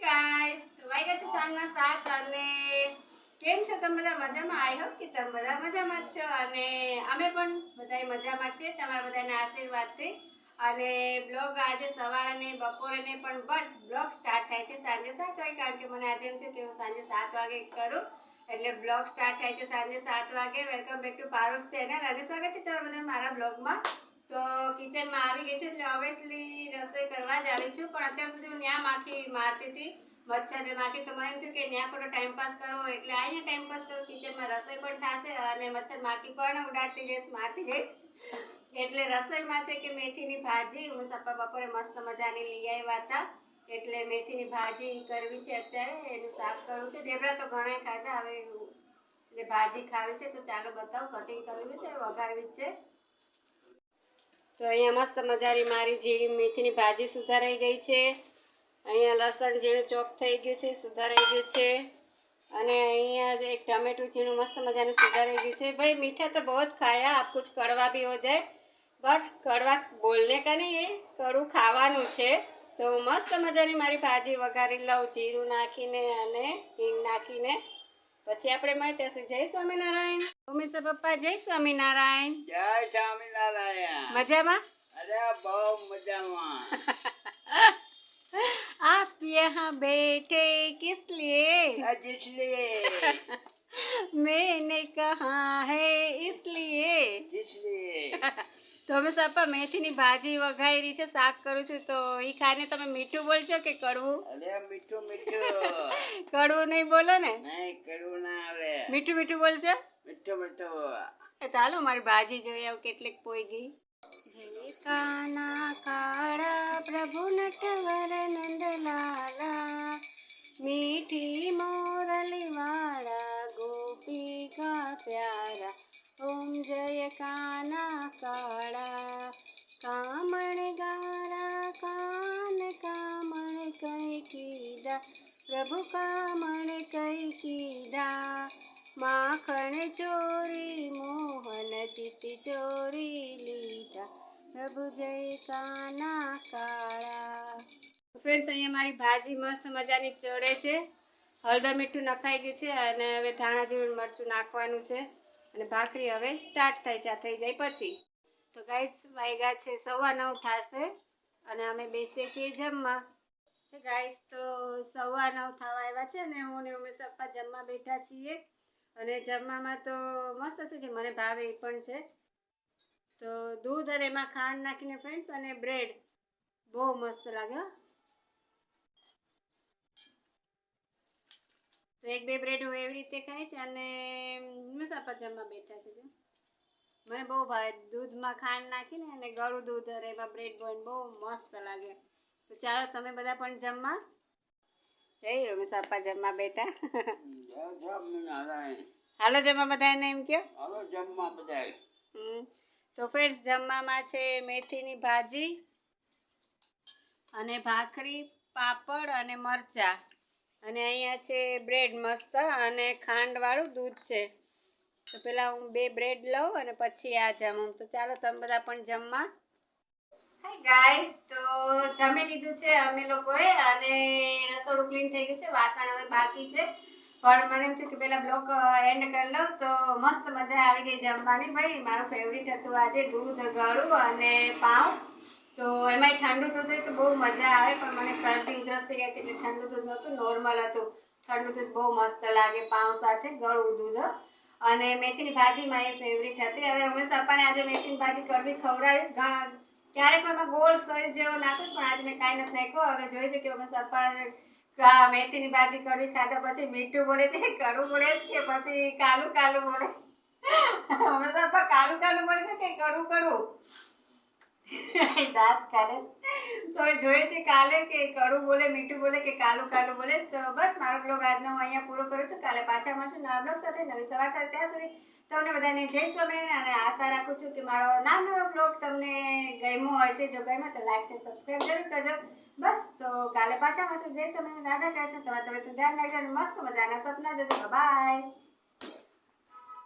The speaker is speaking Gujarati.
ગાઈસ તો વાગ્યા છે સાંજના સાત અને કેમ છો? તમે બધા મજામાં? આઈ હોપ કે તમે બધા મજામાં જ છો. અને અમે પણ બધાય મજામાં છીએ. તમારા બધાના આશીર્વાદથી. અને બ્લોગ આજે સવારે ને બપોરે ને પણ બટ બ્લોગ સ્ટાર્ટ થાય છે સાંજે સાત વાગે. કારણ કે મને આજે એમ છે કે હું સાંજે સાત વાગે કરું. એટલે બ્લોગ સ્ટાર્ટ થાય છે સાંજે સાત વાગે. Welcome back to Paru's channel અને સ્વાગત છે તમે બધા મારા બ્લોગમાં તો કિચનમાં આવી ગઈ છે એટલે ઓબ્વિયસલી રસોઈ કરવા જ આવી છું, પણ અત્યાર સુધી હું ન્યા માખી મારતી હતી. મચ્છરને માખી તો મને એમ થયું કે ન્યા ખોટો ટાઈમ પાસ કરવો એટલે અહીંયા ટાઈમ પાસ કરું, કિચનમાં રસોઈ પણ થશે અને મચ્છર માખી પણ ઉડાડતી જઈશ, મારતી જઈશ. એટલે રસોઈમાં છે કે મેથીની ભાજી, હું સપ્પા બપોરે મસ્ત મજાની લઈ આવ્યા હતા. એટલે મેથીની ભાજી કરવી છે અત્યારે, એનું શાક કરવું છે. ઢેબરા તો ઘણા ખાધા, હવે એટલે ભાજી ખાવી છે, તો ચાલો બતાવો કટિંગ કરવી છે, વઘારવી છે. તો અહીંયા મસ્ત મજાની મારી ઝીણી મેથીની ભાજી સુધારાઈ ગઈ છે. અહીંયા લસણ ઝીણું ચોક થઈ ગયું છે, સુધારાઈ ગયું છે. અને અહીંયા એક ટમેટું ઝીણું મસ્ત મજાનું સુધારાઈ ગયું છે. ભાઈ, મીઠા તો બહુ જ ખાયા આપ કુછ કડવા બી હો જાય. બટ કડવા બોલને કા નહીં એ, કડવું ખાવાનું છે. તો મસ્ત મજાની મારી ભાજી વઘારી લઉં, જીરું નાખીને અને હિંગ નાખીને. પછી આપણે મળતા છું જય સ્વામિનારાયણ. ઉમેશ પપ્પા જય સ્વામિનારાયણ. જય સ્વામિનારાયણ. મજામાં? અરે બહુ મજામાં. આપ યહાં બેઠે કિસ લિયે? મેને કહા તો અમે સાપા મેથીની ભાજી વઘાયરી છે શાક કરું છું. તો ઈ ખાઈને તમે મીઠું બોલશો કે કડવું? અરે મીઠું મીઠું. કડવું નહીં બોલો ને. નહીં કરવું ના આવે. મીઠું મીઠું બોલશો? મીઠું મીઠું. એ ચાલો મારી ભાજી જોઈએ આવું કેટલીક પોઈ ગઈ. કાના કાળા પ્રભુ જય કાના કાળા, કામણ ગારા, કાન કામણ કઈ કીધા, પ્રભુ કામણ કઈ કીધા, માખણ ચોરી, મોહન ચિત ચોરી લીધા, પ્રભુ જય કાના કાળા. ફ્રેન્ડ્સ, અહીંયા મારી ભાજી મસ્ત મજાની ચડે છે. હળદર મીઠું નખાઈ ગયું છે અને હવે ધાણા જેવું મરચું નાખવાનું છે. અને ભાખરી હવે સ્ટાર્ટ થાય છે, આ થઈ જાય પછી. તો ગાઈસ વાયગા છે, સવા નવ થશે અને અમે બેસીએ છીએ જમવા. ગાઈસ તો સવા નવ થવા આવ્યા છે અને હું ને ઉમેશ પપ્પા જમવા બેઠા છીએ. અને જમવામાં તો મસ્ત જે મને ભાવે એ પણ છે. તો દૂધ અને એમાં ખાંડ નાખીને ફ્રેન્ડ્સ અને બ્રેડ બહુ મસ્ત લાગે તો એક બે બ્રેડ હું એવી રીતે ખાઈશ અને હંમેશા જમવા બેઠા છે મને બહુ ભાવે. દૂધમાં ખાંડ નાખીને અને ગળું દૂધ અને એમાં બ્રેડ બોઈન બહુ મસ્ત લાગે. તો ચાલો તમે બધા પણ જમવા. જઈ મસાપા જમવા બેઠા. હાલો જમવા બધાને એમ કયો? જમવા બધા. તો ફ્રેન્ડ્સ જમવામાં છે મેથીની ભાજી અને ભાખરી પાપડ અને મરચા. અને અહીંયા છે બ્રેડ મસ્ત અને ખાંડવાળું દૂધ છે. તો પેલા હું બે બ્રેડ લઉં અને પછી આ જમું. તો ચાલો તમે બધા પણ જમવા. હાય ગાઈસ તો જમી લીધું છે અમે લોકોએ અને રસોડું ક્લીન થઈ ગયું છે. વાસણ હવે બાકી છે. પણ મને એમ થયું કે પેલા બ્લોક એન્ડ કરી લઉં. તો મસ્ત મજા આવી ગઈ જમવાની. ભાઈ, મારું ફેવરિટ હતું આજે દૂધ, ગળું અને પાઉં તો એમાંય ઠંડુ દૂધ હોય તો બહુ આવે, પણ મને શરદી, ઉધરસ થઈ ગયા છે એટલે ઠંડુ દૂધ નહોતું નોર્મલ હતું. ઠંડુ દૂધ બહુ મસ્ત લાગે, પાઉં સાથે ગળું દૂધ. અને મેથીની ભાજી મારી ફેવરિટ હતી. હવે હંમેશા સપાને આજે મેથીની ભાજી કરવી ખવડાવીશ. ઘણા, ક્યારેક પણ ગોળ સરી જેવો નાખીશ પણ આજે મેં કાંઈ નથી નાખ્યો. હવે જોઈ કે કા મેથીની ભાજી કરવી ખાધા પછી મીઠું બોલે છે, કડું બોલે છે કે પછી કાલું કાલું બોલે હંમેશા સપા કાલું કાલું બોલે છે કે કડું કડવું દાંત કાલે તો જોઈએ છે કાલે કે કડું બોલે, મીઠું બોલે કે કાલું કાલું બોલે. બસ, મારો બ્લોગ આજનો હું અહીંયા પૂરો કરું છું. કાલે પાછા મળશું નવા બ્લોગ સાથે. નવી સવાર સાથે. ત્યાં સુધી તમને બધાને જય સ્વામિનારાયણ અને આશા રાખું છું કે મારો નાનો બ્લોગ તમને ગમ્યો હશે. જો ગમ્યો તો લાઈક શેર સબસ્ક્રાઈબ જરૂર કરજો. બસ, તો કાલે પાછા મળશું. જય સ્વામિનારાયણ. રાધા કૃષ્ણ. તમારે તમે ધ્યાન રાખજો મસ્ત મજાના સપના જજો. બાય